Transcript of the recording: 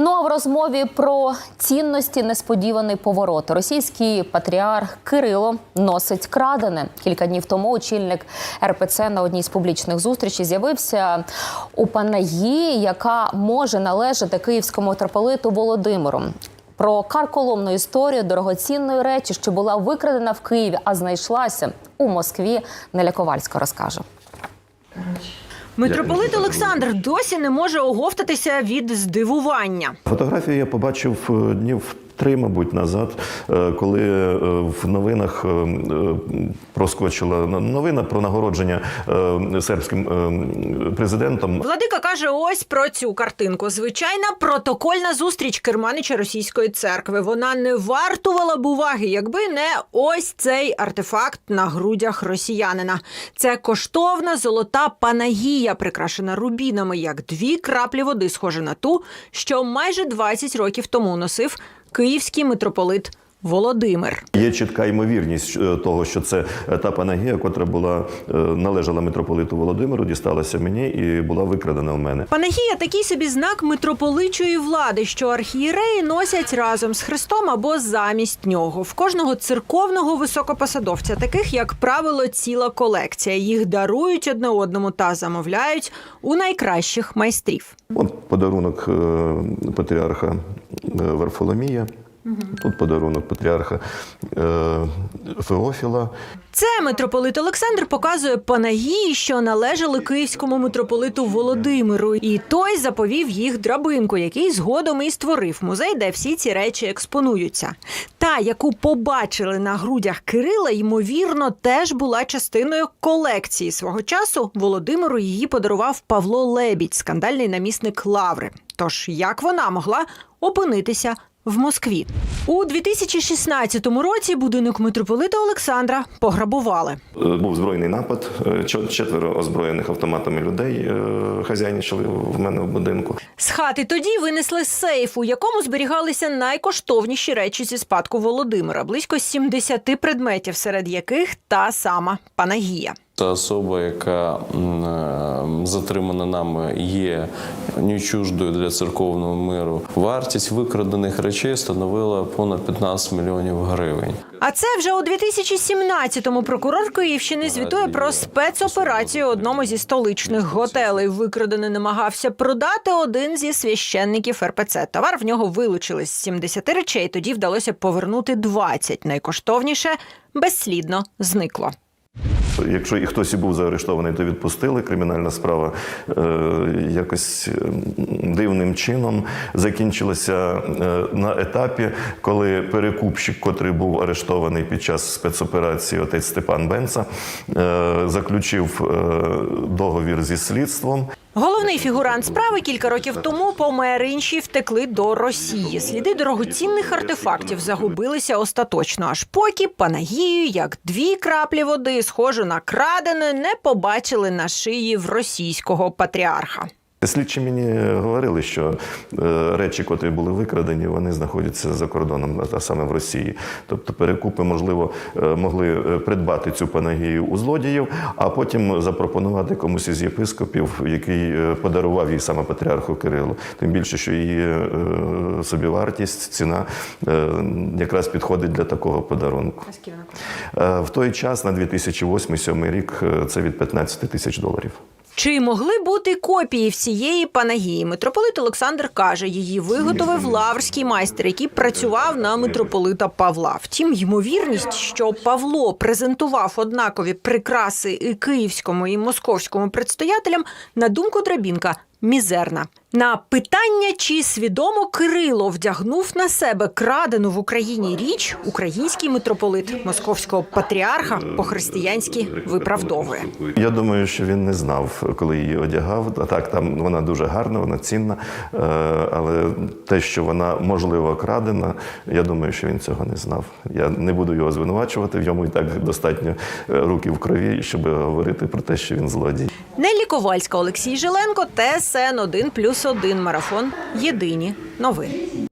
Ну а в розмові про цінності несподіваний поворот. Російський патріарх Кирило носить крадене. Кілька днів тому очільник РПЦ на одній з публічних зустрічей з'явився у Панагії, яка може належати київському митрополиту Володимиру. Про карколомну історію дорогоцінної речі, що була викрадена в Києві, а знайшлася у Москві. Неля Ковальська розкаже. Митрополит Олександр досі не може оговтатися від здивування. Фотографію я побачив е, днів три, мабуть, назад, е, коли е, в новинах е, проскочила новина про нагородження сербським президентом. Владика каже: ось про цю картинку. Звичайна протокольна зустріч керманича російської церкви. Вона не вартувала б уваги, якби не ось цей артефакт на грудях росіянина. Це коштовна золота панагія, прикрашена рубінами, як дві краплі води, схожа на ту, що майже 20 років тому носив київський митрополит Володимир. Є чітка ймовірність того, що це та панагія, котра була е, належала митрополиту Володимиру, дісталася мені і була викрадена в мене. Панагія такий собі знак митрополичої влади, що архієреї носять разом з Христом або замість нього. В кожного церковного високопосадовця, таких як правило, ціла колекція. Їх дарують одне одному та замовляють у найкращих майстрів. От подарунок е, патріарха Варфоломія. Тут подарунок патріарха е, Феофіла. Це митрополит Олександр показує Панагії, що належали київському митрополиту Володимиру, і той заповів їх драбинку, який згодом і створив музей, де всі ці речі експонуються. Та, яку побачили на грудях Кирила, ймовірно, теж була частиною колекції свого часу. Володимиру її подарував Павло Лебідь, скандальний намісник Лаври. Тож як вона могла опинитися? В Москві у 2016 році будинок митрополита Олександра пограбували. Е, Був збройний напад. е, Четверо озброєних автоматами людей е, хазяйничали в мене в будинку. З хати тоді винесли сейф, у якому зберігалися найкоштовніші речі зі спадку Володимира, близько 70 предметів, серед яких та сама Панагія. Та особа, яка е, затримана нами, є нечуждою для церковного миру. Вартість викрадених речей становила понад 15 мільйонів гривень. А це вже у 2017-му прокурор Київщини звітує про спецоперацію у одному зі столичних готелей. Викрадений намагався продати один зі священників РПЦ. Товар в нього вилучили з 70 речей. Тоді вдалося повернути 20. Найкоштовніше безслідно зникло. Якщо і хтось і був заарештований, то відпустили. Кримінальна справа е, якось е, дивним чином закінчилася е, на етапі, коли перекупщик, котрий був арештований під час спецоперації, отець Степан Бенца, е, заключив договір зі слідством. Головний фігурант справи кілька років тому помер. Інші втекли до Росії. Сліди дорогоцінних артефактів загубилися остаточно, аж поки Панагію, як дві краплі води, схожу на крадене, не побачили на шиї в російського патріарха. Слідчі мені говорили, що е, речі, котрі були викрадені, вони знаходяться за кордоном, а саме в Росії. Тобто перекупи, можливо, е, могли е, придбати цю панагію у злодіїв, а потім запропонувати комусь із єпископів, який подарував її саме патріарху Кирилу. Тим більше, що її собівартість, ціна якраз підходить для такого подарунку. В той час, на 2008-2007 рік, це від 15 тисяч доларів. Чи могли бути копії всієї Панагії? Митрополит Олександр каже, її виготовив лаврський майстер, який працював на митрополита Павла. Втім, ймовірність, що Павло презентував однакові прикраси і київському і московському предстоятелям, на думку Драбінка, мізерна. На питання, чи свідомо Кирило вдягнув на себе крадену в Україні річ, український митрополит московського патріарха по-християнськи виправдовує. Я думаю, що він не знав, коли її одягав. А так, там вона дуже гарна, вона цінна. Е, Але те, що вона можливо крадена, я думаю, що він цього не знав. Я не буду його звинувачувати. В йому і так достатньо е, руки в крові, щоб говорити про те, що він злодій. Нелі Ковальська, Олексій Жиленко, ТСН 1+,1 Марафон. Єдині новини.